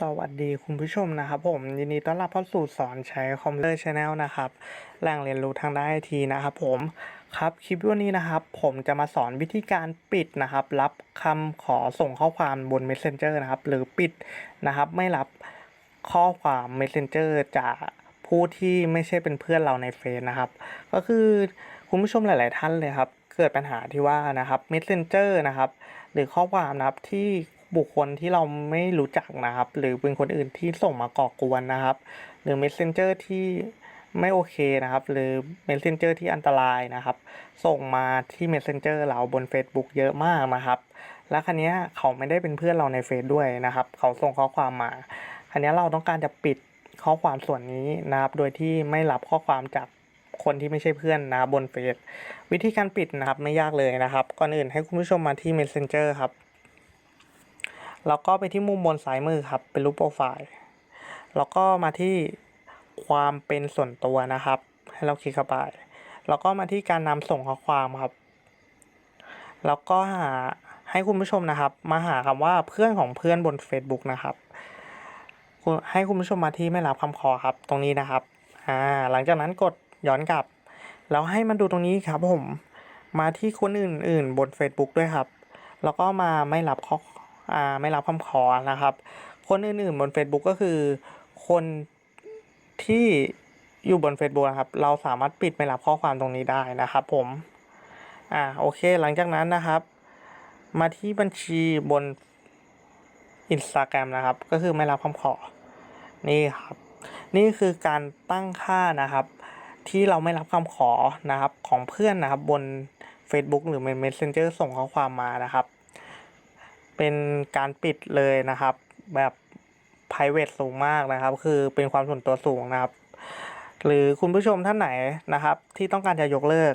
สวัสดีคุณผู้ชมนะครับผมยินดีต้อนรับเข้าสู่สอนใช้คอมพิวเตอร์ชาแนลนะครับแหล่งเรียนรู้ทางด้านไอทีนะครับผมครับคลิปวันนี้นะครับผมจะมาสอนวิธีการปิดนะครับ รับคำขอส่งข้อความบน Messenger นะครับหรือปิดนะครับไม่รับข้อความ Messenger จากผู้ที่ไม่ใช่เป็นเพื่อนเราในเฟซนะครับ ก็คือคุณผู้ชมหลาย ๆ ท่านเลยครับเกิดปัญหาที่ว่านะครับ Messenger นะครับหรือข้อความนะครับที่ บุคคลที่เราไม่รู้จักนะครับ หรือเป็นคนอื่นที่ส่งมาก่อกวนนะครับ หรือ Messenger ที่ไม่โอเคนะครับ หรือ Messenger ที่อันตรายนะครับ ส่งมาที่ Messenger เราบน Facebook เยอะมากนะครับ แล้วคันนี้เขาไม่ได้เป็นเพื่อนเราในเฟซด้วยนะครับ เขาส่งข้อความมาคันนี้เราต้องการจะปิดข้อความส่วนนี้นะครับ โดยที่ไม่รับข้อความจากคนที่ไม่ใช่เพื่อนนะบบนเฟซวิธีการปิดนะครับไม่ยากเลยนะครับ ก่อนอื่นให้คุณผู้ชมมาที่ Messenger ครับ แล้วก็ไปที่มุมบนซ้ายมือครับ เป็นรูปโปรไฟล์แล้วก็มาที่ความเป็นส่วนตัวนะครับ ให้เราคลิกเข้าไป แล้วก็มาที่การนำส่งข้อความครับ แล้วก็หาให้คุณผู้ชมนะครับ มาหาคำว่าเพื่อนของเพื่อนบน Facebook นะครับ ให้คุณผู้ชมมาที่ไม่รับคำขอครับ ตรงนี้นะครับอ่าหลังจากนั้นกดย้อนกลับ แล้วให้มันดูตรงนี้ครับผม มาที่คนอื่นๆ บน Facebook ด้วยครับ แล้วก็มาไม่รับข้อ ไม่รับคำขอนะครับ คนอื่นๆบน Facebook ก็คือ คนที่อยู่บน Facebook นะครับ เราสามารถปิดไม่รับข้อความตรงนี้ได้นะครับผม อ่าโอเคหลังจากนั้นนะครับ มาที่บัญชีบน Instagram นะครับ ก็คือไม่รับคำขอ นี่ครับ นี่คือการตั้งค่านะครับ ที่เราไม่รับคำขอนะครับของเพื่อนนะครับบน Facebook หรือ Messenger ส่งข้อความมานะครับ เป็นการปิดเลยนะครับ แบบ p r i v a t สูงมากนะครับ คือเป็นความส่วนตัวสูงนะครับ หรือคุณผู้ชมท่านไหนนะครับ ที่ต้องการจะยกเลิก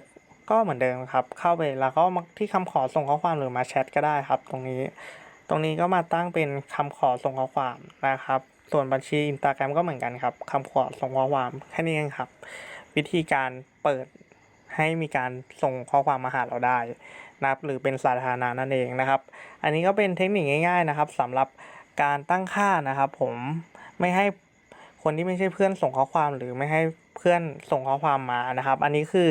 ก็เหมือนเดิมครับ เข้าไปแล้วก็ที่คำขอส่งข้อความหรือมาแชทก็ได้ครับ ตรงนี้ ตรงนี้ก็มาตั้งเป็นคำขอส่งข้อความนะครับ ส่วนบัญชี Instagram ก็เหมือนกันครับคำขอส่งข้อความแค่นี้เองครับ วิธีการเปิดให้มีการส่งข้อความมาหาเราได้ นะครับหรือเป็นสาธารณะนั่นเองนะครับ อันนี้ก็เป็นเทคนิคง่าย ๆนะครับสำหรับการตั้งค่านะครับ ผมไม่ให้คนที่ไม่ใช่เพื่อนส่งข้อความหรือไม่ให้เพื่อนส่งข้อความมานะครับ อันนี้คือ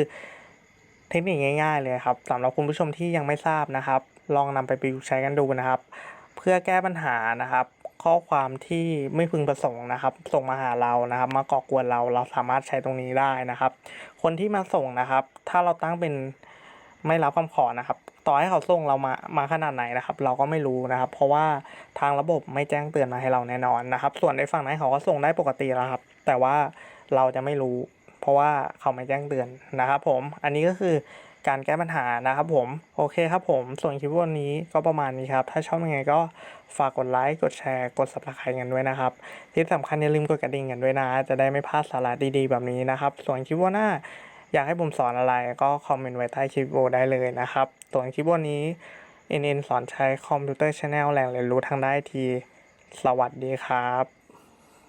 เทคนิคง่าย ๆ เลยครับสำหรับคุณผู้ชมที่ยังไม่ทราบนะครับ ลองนำไปประยุกต์ใช้กันดูนะครับ เพื่อแก้ปัญหานะครับ ข้อความที่ไม่พึงประสงค์นะครับ ส่งมาหาเรานะครับ มาก่อกวนเราเราสามารถใช้ตรงนี้ได้นะครับ คนที่มาส่งนะครับ ถ้าเราตั้งเป็น ไม่รับคำขอนะครับ ต่อให้เขาส่งเรามามาขนาดไหนนะครับ เราก็ไม่รู้นะครับ เพราะว่าทางระบบไม่แจ้งเตือนมาให้เราแน่นอนนะครับ ส่วนในฝั่งนั้นเขาก็ส่งได้ปกติแล้วครับ แต่ว่าเราจะไม่รู้ เพราะว่าเขาไม่แจ้งเตือนนะครับ ผม อันนี้ก็คือการแก้ปัญหานะครับผม โอเคครับผม ส่วนคลิปวันนี้ก็ประมาณนี้ครับ ถ้าชอบยังไงก็ฝากกดไลค์ กดแชร์ กด subscribe กันด้วยนะครับ ที่สำคัญอย่าลืมกดกระดิ่งกันด้วยนะ จะได้ไม่พลาดสาระดีๆ แบบนี้นะครับ ส่วนคลิปวันหน้า อยากให้ผมสอนอะไรก็คอมเมนต์ไว้ใต้คลิปวิดีโอได้เลยนะครับส่วนคลิปวันนี้ NN สอนใช้คอมพิวเตอร์ชาแนลแหล่งเรียนรู้ทางได้ที สวัสดีครับ